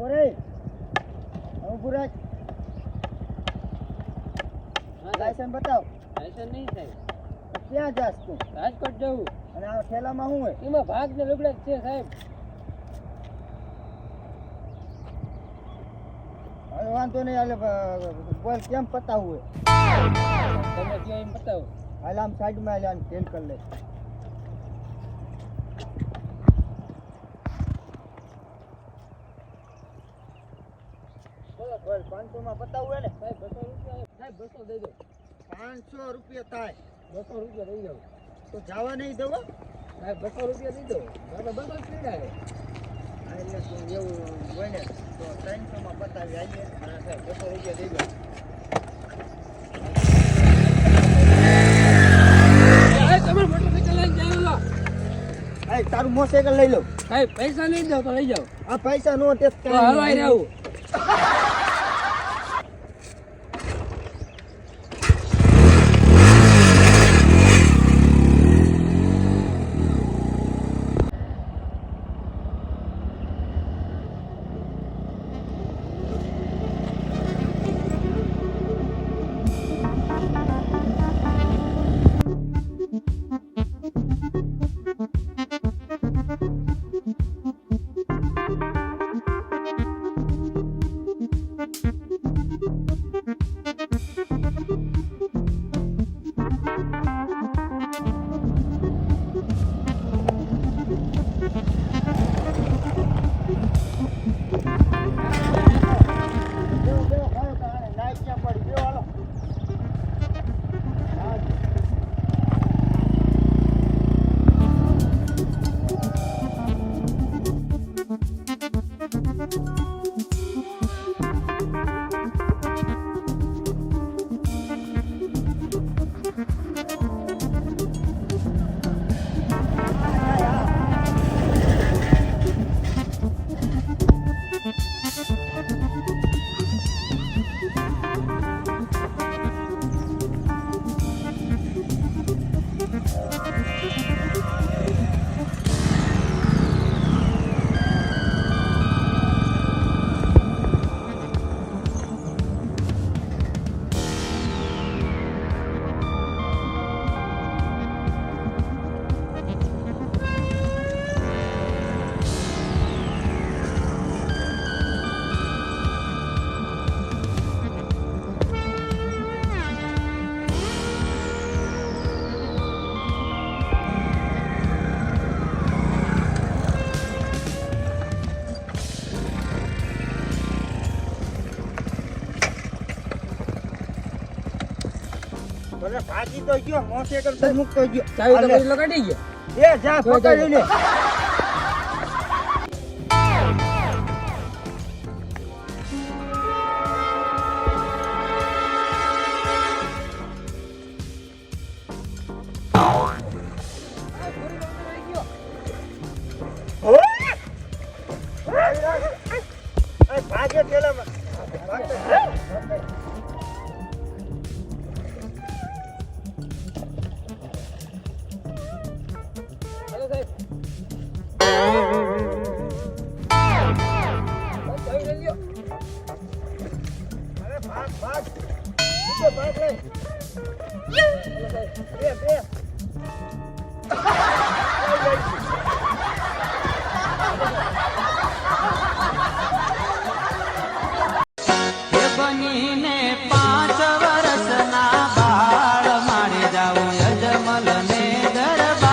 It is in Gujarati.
ઊભો રે ઊભો રે લાયસન્સ બતાવ. લાયસન્સ નહીં સાહેબ. ક્યાં જાસ તું? રાજકોટ જવું. અને આ ઠેલામાં શું હોય? એમાં ભાગ ને લુગડા છે સાહેબ. હવે વાંધો નહીં એટલે બોલ કેમ પતાવું હોય? તમે કયો એમ બતાવો હાલ આમ સાઈડમાં હાલ આને ચેન્જ કરી લે બોલો પાંચસો માં પતાવવું હોય ને સાહેબ બસો રૂપિયા સાહેબ બસો દઈ દો. પાંચસો રૂપિયા થાય. બસો રૂપિયા દઈ દો. તો જવા નહીં દઉં? સાહેબ બસો રૂપિયા દઈ બસો જ પીડા એટલે તું એવું હોય ને તો ત્રણસો માં પતાવી આવીએ. હા સાહેબ બસો રૂપિયા દઈ દો. તારું મોટરસાઇકલ લઈ લો. સાહેબ પૈસા નહીં દો તો લઈ જાઓ. આ પૈસા નો તો હલવાઈ રહેવું. ભલે ભાગી તો ગયો મોટરસાઇકલ તો મૂકતો ગયો. ચાવી હાલે. તમારી લગાડી ગયા એ જા તો પકડી લે. ભાગે ઠેલામાં બની